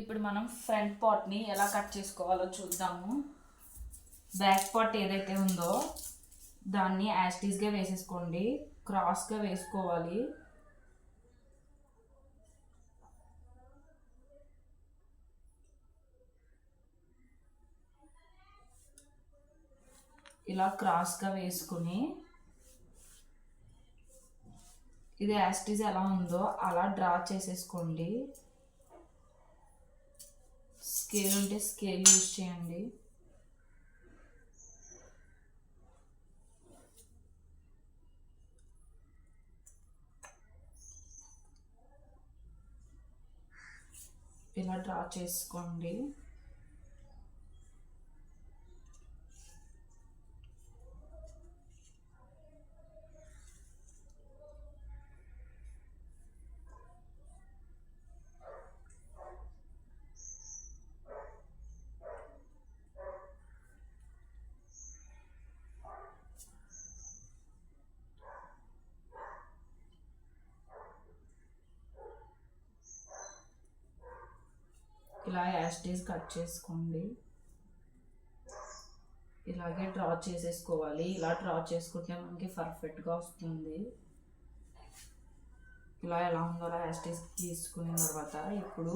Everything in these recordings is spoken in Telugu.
ఇప్పుడు మనం ఫ్రంట్ పార్ట్ని ఎలా కట్ చేసుకోవాలో చూద్దాము. బ్యాక్ పార్ట్ ఏదైతే ఉందో దాన్ని యాస్టీస్గా వేసేసుకోండి. క్రాస్గా వేసుకోవాలి. ఇలా క్రాస్గా వేసుకుని ఇది యాస్టీస్ ఎలా ఉందో అలా డ్రా చేసేసుకోండి. స్కేల్ ఉంటే స్కేల్ యూజ్ చేయండి. ఇలా డ్రా చేసుకోండి. ఇలా యాస్టీస్ కట్ చేసుకోండి. ఇలాగే డ్రా చేసేసుకోవాలి. ఇలా డ్రా చేసుకుంటే మనకి పర్ఫెక్ట్గా వస్తుంది. ఇలా ఎలా ఉందో అలా యాస్టీస్ తీసుకున్న తర్వాత ఇప్పుడు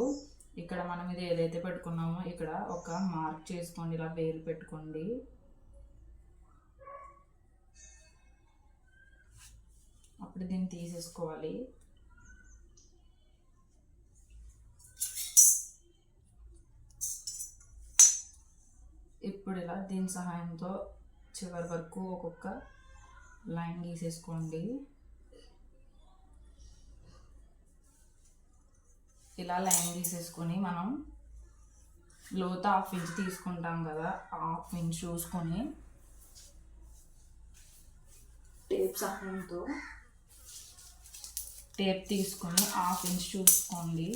ఇక్కడ మనం ఇది ఏదైతే పెట్టుకున్నామో ఇక్కడ ఒక మార్క్ చేసుకోండి. ఇలా వేలు పెట్టుకోండి. అప్పుడు దీన్ని తీసేసుకోవాలి. ఇప్పుడు ఇలా దీని సహాయంతో చివరి వరకు ఒక్కొక్క లైన్ గీసేసుకోండి. ఇలా లైన్ గీసేసుకొని మనం లోత హాఫ్ ఇంచ్ తీసుకుంటాం కదా హాఫ్ ఇంచ్ చూసుకొని టేప్ సహాయంతో టేప్ తీసుకొని హాఫ్ ఇంచ్ చూసుకోండి.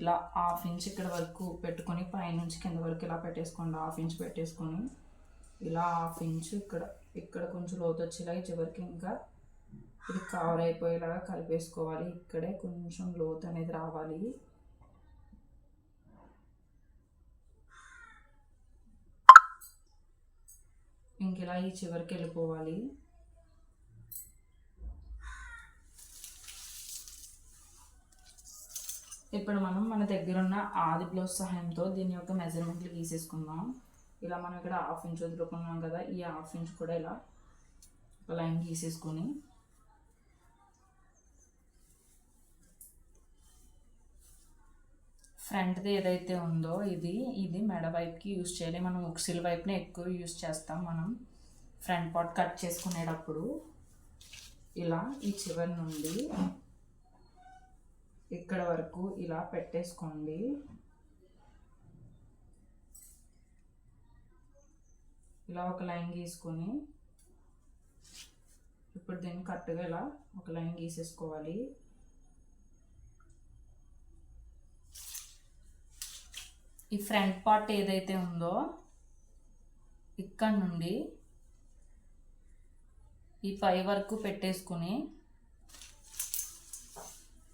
ఇలా హాఫ్ ఇంచ్ ఇక్కడ వరకు పెట్టుకొని పైనుంచి కింద వరకు ఇలా పెట్టేసుకోండి. హాఫ్ ఇంచ్ పెట్టేసుకొని ఇలా హాఫ్ ఇంచ్ ఇక్కడ ఇక్కడ కొంచెం లోతు వచ్చేలా చివరికి ఇంకా ఇది కవర్ అయిపోయేలాగా కలిపేసుకోవాలి. ఇక్కడే కొంచెం లోతు అనేది రావాలి. ఇంక ఇలా ఈ చివరికి వెళ్ళిపోవాలి. ఇప్పుడు మనం మన దగ్గర ఉన్న ఆది బ్లౌజ్ సహాయంతో దీని యొక్క మెజర్మెంట్లు గీసేసుకుందాం. ఇలా మనం ఇక్కడ హాఫ్ ఇంచ్ వదులుకున్నాం కదా ఈ హాఫ్ ఇంచ్ కూడా ఇలా ఒక లైన్ గీసేసుకొని ఫ్రంట్ది ఏదైతే ఉందో ఇది ఇది మెడ వైపుకి యూస్ చేయాలి. మనం ఉక్సిల్ వైపునే ఎక్కువ యూస్ చేస్తాం మనం. ఫ్రంట్ పార్ట్ కట్ చేసుకునేటప్పుడు ఇలా ఈ చివరి నుండి ఇక్కడ వరకు ఇలా పెట్టేసుకోండి. ఇలా ఒక లైన్ గీసుకొని ఇప్పుడు దీన్ని కరెక్ట్గా ఇలా ఒక లైన్ గీసేసుకోవాలి. ఈ ఫ్రంట్ పార్ట్ ఏదైతే ఉందో ఇక్కడ నుండి ఈ పై వరకు పెట్టేసుకుని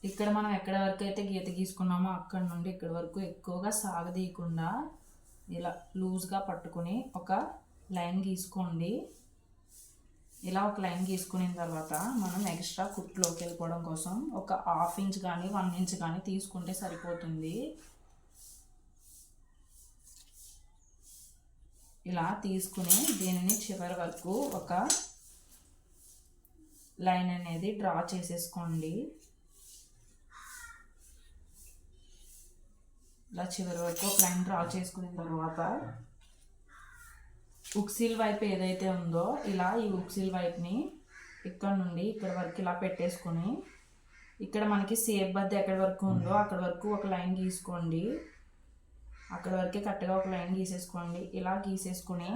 ఇక్కడ మనం ఎక్కడ వరకు అయితే గీత గీసుకున్నామో అక్కడ నుండి ఇక్కడ వరకు ఎక్కువగా సాగదీయకుండా ఇలా లూజ్గా పట్టుకుని ఒక లైన్ గీసుకోండి. ఇలా ఒక లైన్ గీసుకున్న తర్వాత మనం ఎక్స్ట్రా కుట్లోకి వెళ్ళిపోవడం కోసం ఒక హాఫ్ ఇంచ్ కానీ వన్ ఇంచ్ కానీ తీసుకుంటే సరిపోతుంది. ఇలా తీసుకుని దీనిని చివరి వరకు ఒక లైన్ అనేది డ్రా చేసేసుకోండి. ఇలా చివరి వరకు ఒక లైన్ డ్రా చేసుకున్న తర్వాత ఉక్సిల్ వైపు ఏదైతే ఉందో ఇలా ఈ ఉక్సిల్ వైపుని ఇక్కడ నుండి ఇక్కడ వరకు ఇలా పెట్టేసుకొని ఇక్కడ మనకి సేఫ్ బద్ద ఎక్కడి వరకు ఉందో అక్కడ వరకు ఒక లైన్ గీసుకోండి. అక్కడ వరకే కరెక్ట్గా ఒక లైన్ గీసేసుకోండి. ఇలా గీసేసుకుని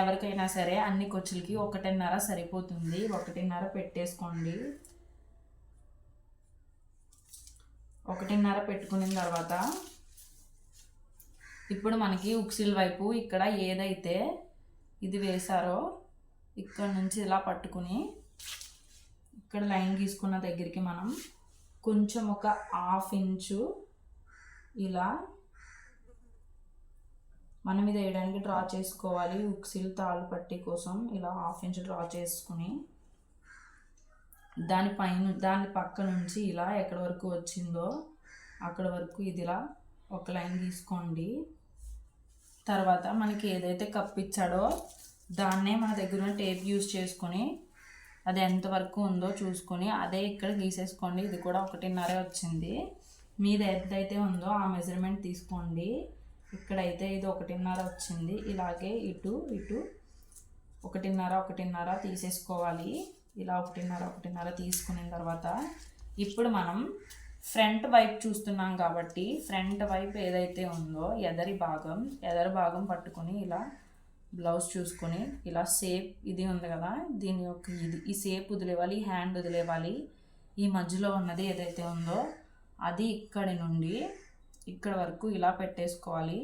ఎవరికైనా సరే అన్ని కొచ్చులకి ఒకటిన్నర సరిపోతుంది. ఒకటిన్నర పెట్టేసుకోండి. ఒకటిన్నర పెట్టుకున్న తర్వాత ఇప్పుడు మనకి ఉక్సిల్ వైపు ఇక్కడ ఏదైతే ఇది వేశారో ఇక్కడ నుంచి ఇలా పట్టుకుని ఇక్కడ లైన్ గీసుకున్న దగ్గరికి మనం కొంచెం ఒక హాఫ్ ఇంచు ఇలా మనం ఇది వేయడానికి డ్రా చేసుకోవాలి ఉక్సిల్ తాళ్ళు పట్టి కోసం ఇలా హాఫ్ ఇంచ్ డ్రా చేసుకుని దాని పైన దాని పక్క నుంచి ఇలా ఎక్కడి వరకు వచ్చిందో అక్కడ వరకు ఇది ఇలా ఒక లైన్ తీసుకోండి తర్వాత మనకి ఏదైతే కప్ ఇచ్చాడో దాన్నే మన దగ్గర ఉన్న టేప్ యూస్ చేసుకొని అది ఎంతవరకు ఉందో చూసుకొని అదే ఇక్కడ గీసేసుకోండి. ఇది కూడా ఒకటిన్నర వచ్చింది. మీది ఎంతైతే ఉందో ఆ మెజర్మెంట్ తీసుకోండి. ఇక్కడైతే ఇది ఒకటిన్నర వచ్చింది. ఇలాగే ఇటు ఇటు ఒకటిన్నర ఒకటిన్నర తీసేసుకోవాలి. ఇలా ఒకటిన్నర ఒకటిన్నర తీసుకున్న తర్వాత ఇప్పుడు మనం ఫ్రంట్ వైపు చూస్తున్నాం కాబట్టి ఫ్రంట్ వైపు ఏదైతే ఉందో ఎదరి భాగం ఎదరి భాగం పట్టుకొని ఇలా బ్లౌజ్ చూసుకొని ఇలా సేప్ ఇది ఉంది కదా దీని యొక్క ఇది ఈ సేప్ వదిలేవాలి ఈ హ్యాండ్ వదిలేవాలి. ఈ మధ్యలో ఉన్నది ఏదైతే ఉందో అది ఇక్కడి నుండి ఇక్కడ వరకు ఇలా పెట్టేసుకోవాలి.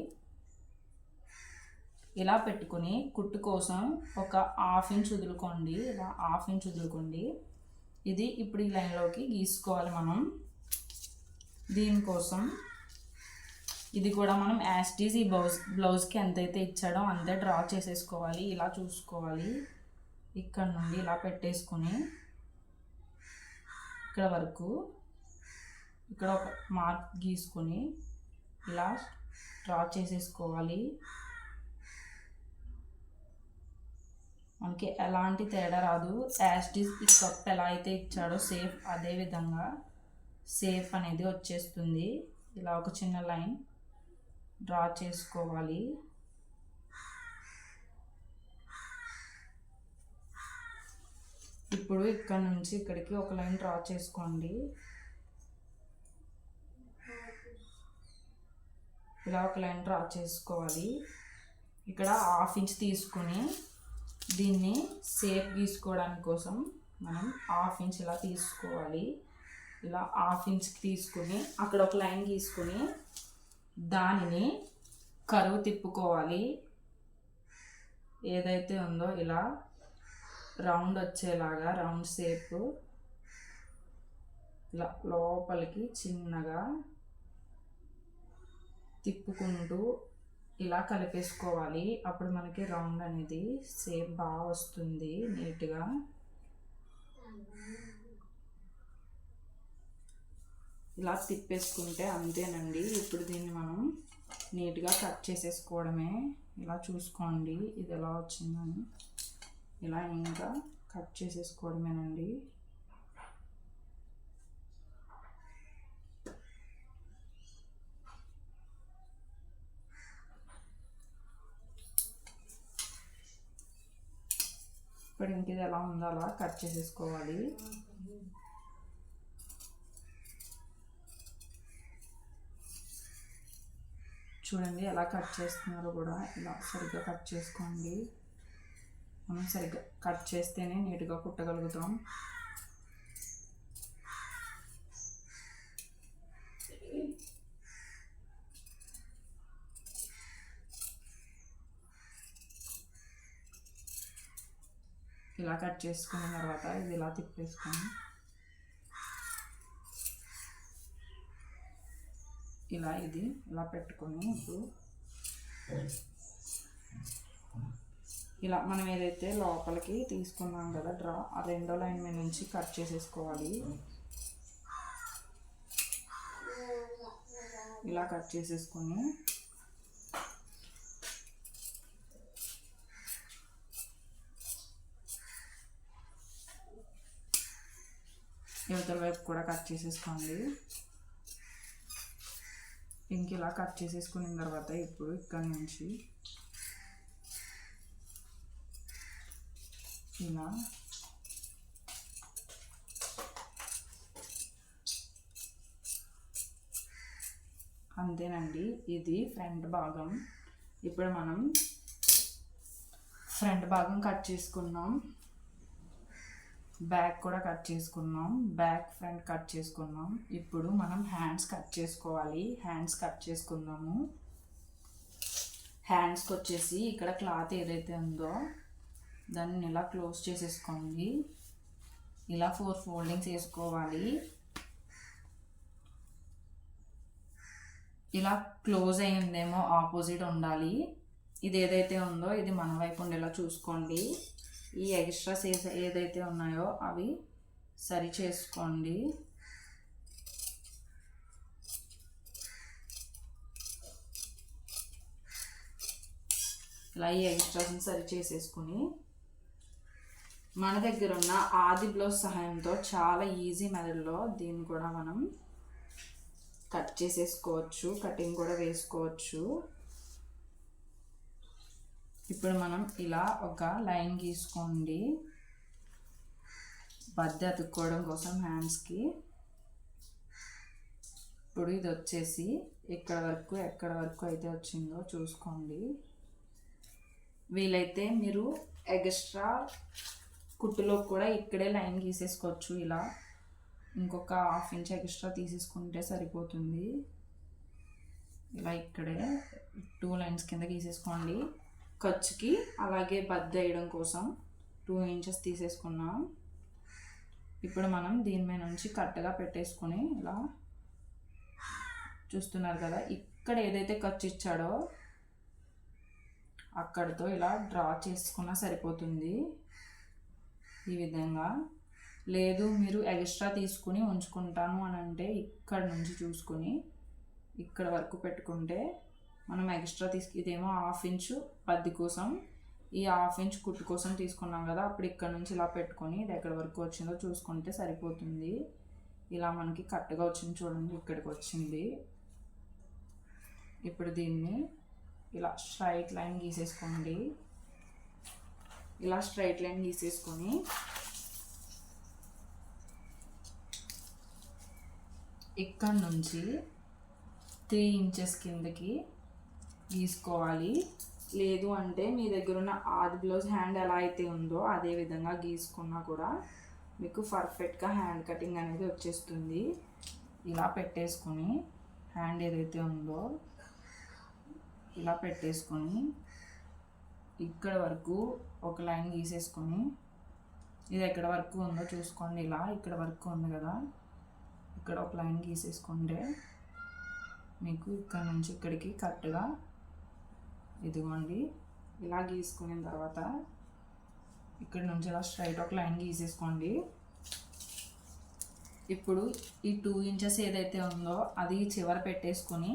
ఇలా పెట్టుకుని కుట్టు కోసం ఒక హాఫ్ ఇంచ్ వదులుకోండి ఇలా హాఫ్ ఇంచ్ వదులుకోండి. ఇది ఇప్పుడు ఈ లైన్లోకి గీసుకోవాలి మనం. దీనికోసం ఇది కూడా మనం యాస్టీస్ ఈ బ్లౌజ్ బ్లౌజ్కి ఎంతైతే ఇచ్చాడో అంతే డ్రా చేసేసుకోవాలి. ఇలా చూసుకోవాలి. ఇక్కడ నుండి ఇలా పెట్టేసుకొని ఇక్కడ వరకు ఇక్కడ ఒక మార్క్ గీసుకొని ఇలా డ్రా చేసేసుకోవాలి. మనకి ఎలాంటి తేడా రాదు. యాస్టీస్ ఈ కప్ ఎలా అయితే ఇచ్చాడో సేఫ్ అదే విధంగా సేఫ్ అనేది వచ్చేస్తుంది. ఇలా ఒక చిన్న లైన్ డ్రా చేసుకోవాలి. ఇప్పుడు ఇక్కడ నుంచి ఇక్కడికి ఒక లైన్ డ్రా చేసుకోండి. ఇలా ఒక లైన్ డ్రా చేసుకోవాలి. ఇక్కడ హాఫ్ ఇంచ్ తీసుకుని దీన్ని సేఫ్ గీసుకోవడానికి కోసం మనం హాఫ్ ఇంచ్ ఇలా తీసుకోవాలి. ఇలా హాఫ్ ఇంచ్కి తీసుకుని అక్కడ ఒక లైన్ గీసుకొని దానిని కరువు తిప్పుకోవాలి. ఏదైతే ఉందో ఇలా రౌండ్ వచ్చేలాగా రౌండ్ షేప్ ఇలా లోపలికి చిన్నగా తిప్పుకుంటూ ఇలా కలిపేసుకోవాలి. అప్పుడు మనకి రౌండ్ అనేది షేప్ బాగా వస్తుంది నీట్గా ఇలా తిప్పేసుకుంటే అంతేనండి. ఇప్పుడు దీన్ని మనం నీట్గా కట్ చేసేసుకోవడమే. ఇలా చూసుకోండి. ఇది ఎలా వచ్చిందని. ఇలా ఇంకా కట్ చేసేసుకోవడమేనండి. ఇప్పుడు ఇంక ఇది ఎలా ఉందో అలా కట్ చేసేసుకోవాలి. చూడండి ఎలా కట్ చేస్తున్నారో కూడా ఇలా సరిగ్గా కట్ చేసుకోండి. మనం సరిగ్గా కట్ చేస్తేనే నీట్గా కుట్టగలుగుతాం. ఇలా కట్ చేసుకున్న తర్వాత ఇది ఇలా తిప్పేసుకొని ఇలా ఇది ఇలా పెట్టుకొని ఇప్పుడు. ఇలా మనం ఏదైతే లోపలికి తీసుకున్నాం కదా డ్రా ఆ రెండో లైన్ మీద నుంచి కట్ చేసేసుకోవాలి. ఇలా కట్ చేసేసుకొని యువతల వైపు కూడా కట్ చేసేసుకోండి. ఇంక ఇలా కట్ చేసేసుకున్న తర్వాత ఇప్పుడు ఇక్కడ నుంచి ఇలా అంతేనండి ఇది ఫ్రంట్ భాగం. ఇప్పుడు మనం ఫ్రంట్ భాగం కట్ చేసుకున్నాం. బ్యాక్ కూడా కట్ చేసుకున్నాం. బ్యాక్ ఫ్రంట్ కట్ చేసుకున్నాం. ఇప్పుడు మనం హ్యాండ్స్ కట్ చేసుకోవాలి. హ్యాండ్స్ కట్ చేసుకుందాము. హ్యాండ్స్కి వచ్చేసి ఇక్కడ క్లాత్ ఏదైతే ఉందో దాన్ని ఇలా క్లోజ్ చేసేసుకోండి. ఇలా ఫోర్ ఫోల్డింగ్స్ వేసుకోవాలి. ఇలా క్లోజ్ అయ్యిందేమో ఆపోజిట్ ఉండాలి. ఇది ఏదైతే ఉందో ఇది మన వైపు ఉండేలా చూసుకోండి. ఈ ఎక్స్ట్రాస్ ఏదైతే ఉన్నాయో అవి సరి చేసుకోండి. ఇలా ఈ ఎక్స్ట్రాస్ని సరి చేసేసుకుని మన దగ్గర ఉన్న ఆది బ్లౌజ్ సహాయంతో చాలా ఈజీ మెథడ్లో దీన్ని కూడా మనం కట్ చేసేసుకోవచ్చు కటింగ్ కూడా వేసుకోవచ్చు. ఇప్పుడు మనం ఇలా ఒక లైన్ గీసుకోండి. బద్దె అతుక్కోవడం కోసం హ్యాండ్స్కి ఇప్పుడు ఇది వచ్చేసి ఇక్కడ వరకు ఎక్కడ వరకు అయితే వచ్చిందో చూసుకోండి. వీలైతే మీరు ఎక్స్ట్రా కుట్టులో కూడా ఇక్కడే లైన్ గీసేసుకోవచ్చు ఇలా. ఇంకొక హాఫ్ ఇంచ్ ఎక్స్ట్రా తీసేసుకుంటే సరిపోతుంది. ఇలా ఇక్కడే టూ లైన్స్ కింద గీసేసుకోండి. ఖర్చుకి అలాగే బద్ద వేయడం కోసం టూ ఇంచెస్ తీసేసుకున్నాం. ఇప్పుడు మనం దీని మీద నుంచి కరెక్ట్గా పెట్టేసుకొని ఇలా చూస్తున్నారు కదా ఇక్కడ ఏదైతే ఖర్చు ఇచ్చాడో అక్కడితో ఇలా డ్రా చేసుకున్నా సరిపోతుంది. ఈ విధంగా. లేదు మీరు ఎక్స్ట్రా తీసుకుని ఉంచుకుంటాను అని అంటే ఇక్కడ నుంచి చూసుకొని ఇక్కడ వరకు పెట్టుకుంటే మనం ఎక్స్ట్రా తీసుకు ఇదేమో హాఫ్ ఇంచు పద్ది కోసం. ఈ హాఫ్ ఇంచ్ కుట్టు కోసం తీసుకున్నాం కదా అప్పుడు ఇక్కడ నుంచి ఇలా పెట్టుకొని ఇది ఎక్కడి వరకు వచ్చిందో చూసుకుంటే సరిపోతుంది. ఇలా మనకి కరెక్ట్గా వచ్చింది చూడండి ఇక్కడికి వచ్చింది. ఇప్పుడు దీన్ని ఇలా స్ట్రైట్ లైన్ గీసేసుకోండి. ఇలా స్ట్రైట్ లైన్ గీసేసుకొని ఇక్కడ నుంచి త్రీ ఇంచెస్ కిందకి గీసుకోవాలి. లేదు అంటే మీ దగ్గర ఉన్న ఆది బ్లౌజ్ హ్యాండ్ ఎలా అయితే ఉందో అదే విధంగా గీసుకున్నా కూడా మీకు పర్ఫెక్ట్గా హ్యాండ్ కటింగ్ అనేది వచ్చేస్తుంది. ఇలా పెట్టేసుకొని హ్యాండ్ ఏదైతే ఉందో ఇలా పెట్టేసుకొని ఇక్కడ వరకు ఒక లైన్ గీసేసుకొని ఇది ఎక్కడ వరకు ఉందో చూసుకోండి ఇలా ఇక్కడ వరకు ఉంది కదా. ఇక్కడ ఒక లైన్ గీసేసుకుంటే మీకు ఇక్కడ నుంచి ఇక్కడికి కరెక్ట్గా ఇదిగోండి ఇలా గీసుకున్న తర్వాత ఇక్కడ నుంచి ఇలా స్ట్రైట్ ఒక లైన్ గీసేసుకోండి. ఇప్పుడు ఈ టూ ఇంచెస్ ఏదైతే ఉందో అది చివర పెట్టేసుకొని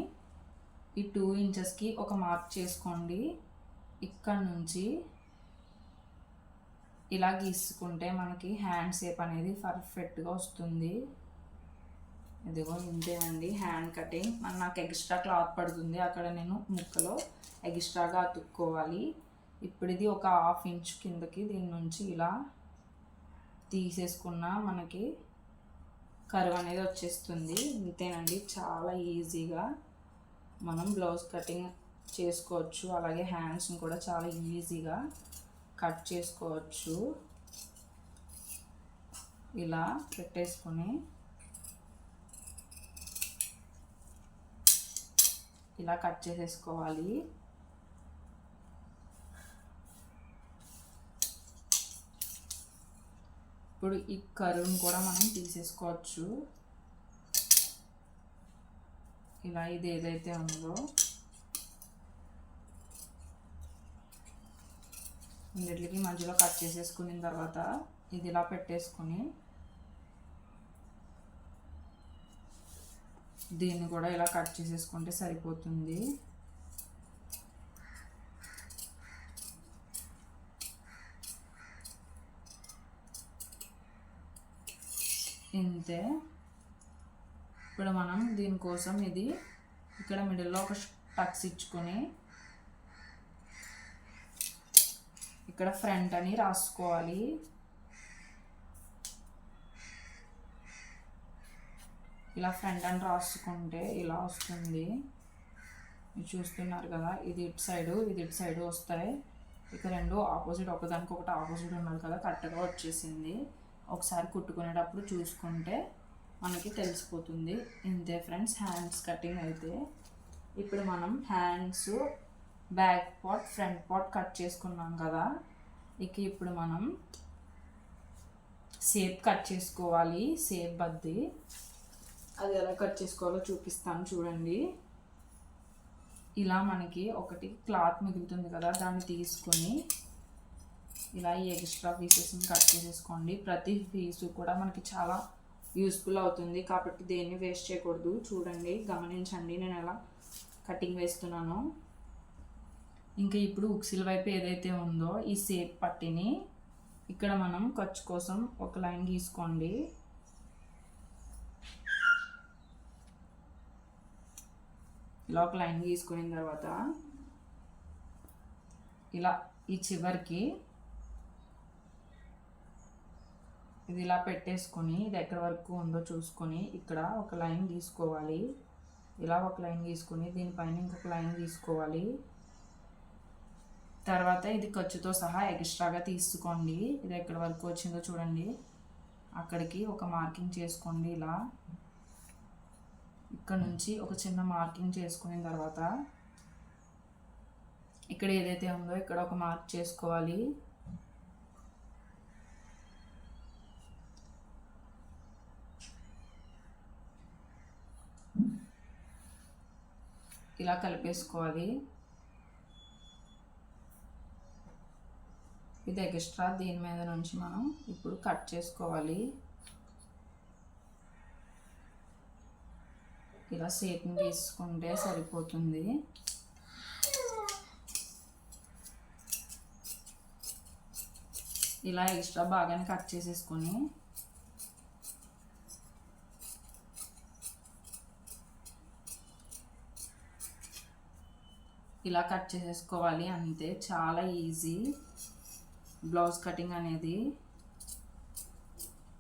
ఈ టూ ఇంచెస్కి ఒక మార్క్ చేసుకోండి. ఇక్కడ నుంచి ఇలా గీసుకుంటే మనకి హ్యాండ్ షేప్ అనేది పర్ఫెక్ట్గా వస్తుంది. ఇదిగో ఇంతేనండి హ్యాండ్ కటింగ్ మన నాకు ఎక్స్ట్రా క్లాత్ పడుతుంది అక్కడ నేను ముక్కలో ఎక్స్ట్రాగా అతుక్కోవాలి. ఇప్పుడు ఇది ఒక హాఫ్ ఇంచ్ కిందకి దీని నుంచి ఇలా తీసేసుకున్న మనకి కరువు అనేది వచ్చేస్తుంది. ఇంతేనండి చాలా ఈజీగా మనం బ్లౌజ్ కటింగ్ చేసుకోవచ్చు. అలాగే హ్యాండ్స్ని కూడా చాలా ఈజీగా కట్ చేసుకోవచ్చు. ఇలా పెట్టేసుకొని ఇలా కట్ చేసేసుకోవాలి. ఇప్పుడు ఈ కరువును కూడా మనం తీసేసుకోవచ్చు. ఇలా ఇది ఏదైతే ఉందో. రెండిట్లకి మధ్యలో కట్ చేసేసుకున్న తర్వాత ఇది ఇలా పెట్టేసుకుని దీన్ని కూడా ఇలా కట్ చేసేసుకుంటే సరిపోతుంది. ఇంతే. ఇప్పుడు మనం దీనికోసం ఇది ఇక్కడ మిడిల్లో ఒక టక్స్ ఇచ్చుకొని ఇక్కడ ఫ్రంట్ అని రాసుకోవాలి. ఇలా ఫ్రంట్ అని రాసుకుంటే ఇలా వస్తుంది. చూస్తున్నారు కదా ఇది ఇటు సైడు ఇది ఇటు సైడు వస్తాయి. ఇక రెండు ఆపోజిట్ ఒకదానికి ఒకటి ఆపోజిట్ ఉన్నది కదా కరెక్ట్గా వచ్చేసింది. ఒకసారి కుట్టుకునేటప్పుడు చూసుకుంటే మనకి తెలిసిపోతుంది. ఇంతే ఫ్రెండ్స్ హ్యాండ్స్ కటింగ్ అయితే. ఇప్పుడు మనం hands back part front part cut చేసుకున్నాం కదా. ఇక ఇప్పుడు మనం సేప్ కట్ చేసుకోవాలి సేప్ బద్ది. అది ఎలా కట్ చేసుకోవాలో చూపిస్తాను చూడండి. ఇలా మనకి ఒకటి క్లాత్ మిగులుతుంది కదా దాన్ని తీసుకొని ఇలా ఈ ఎక్స్ట్రా పీసెస్ని కట్ చేసేసుకోండి. ప్రతి పీసు కూడా మనకి చాలా యూస్ఫుల్ అవుతుంది కాబట్టి దేన్ని వేస్ట్ చేయకూడదు. చూడండి గమనించండి నేను ఎలా కటింగ్ వేస్తున్నాను. ఇంకా ఇప్పుడు ఉక్సిల వైపు ఏదైతే ఉందో ఈ సేప్ పట్టిని ఇక్కడ మనం ఖర్చు కోసం ఒక లైన్ గీసుకోండి. ఇలా ఒక లైన్ గీసుకున్న తర్వాత ఇలా ఈ చివరికి ఇది ఇలా పెట్టేసుకొని ఇది ఎక్కడి వరకు ఉందో చూసుకొని ఇక్కడ ఒక లైన్ తీసుకోవాలి. ఇలా ఒక లైన్ తీసుకొని దీనిపైన ఇంకొక లైన్ తీసుకోవాలి. తర్వాత ఇది ఖర్చుతో సహా ఎక్స్ట్రాగా తీసుకోండి. ఇది ఎక్కడి వరకు వచ్చిందో చూడండి. అక్కడికి ఒక మార్కింగ్ చేసుకోండి ఇలా. ఇక్కడ నుంచి ఒక చిన్న మార్కింగ్ చేసుకున్న తర్వాత ఇక్కడ ఏదైతే ఉందో ఇక్కడ ఒక మార్క్ చేసుకోవాలి. ఇలా కలిపేసుకోవాలి. ఇది ఎక్స్ట్రా దీని మీద నుంచి మనం ఇప్పుడు కట్ చేసుకోవాలి. ఇలా సేట్ని తీసుకుంటే సరిపోతుంది. ఇలా ఎక్స్ట్రా బాగానే కట్ చేసేసుకొని ఇలా కట్ చేసేసుకోవాలి. అంతే చాలా ఈజీ. బ్లౌజ్ కటింగ్ అనేది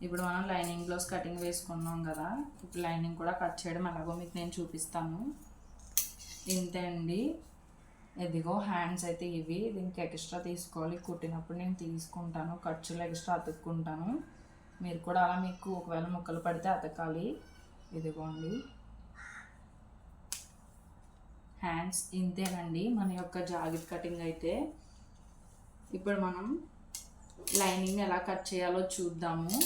ఇప్పుడు మనం లైనింగ్ బ్లౌజ్ కటింగ్ వేసుకున్నాం కదా ఇప్పుడు లైనింగ్ కూడా కట్ చేయడం ఎలాగో మీకు నేను చూపిస్తాను. ఇంతే అండి. ఇదిగో హ్యాండ్స్ అయితే ఇవి. దీనికి ఎక్స్ట్రా తీసుకోవాలి. కుట్టినప్పుడు నేను తీసుకుంటాను. ఖర్చులు ఎక్స్ట్రా అతుక్కుంటాను. మీరు కూడా అలా మీకు ఒకవేళ ముక్కలు పడితే అతకాలి. ఇదిగోండి. హ్యాండ్స్ ఇంతేనండి. మన యొక్క జాకెట్ కటింగ్ అయితే ఇప్పుడు మనం లైనింగ్ ఎలా కట్ చేయాలో చూద్దాము.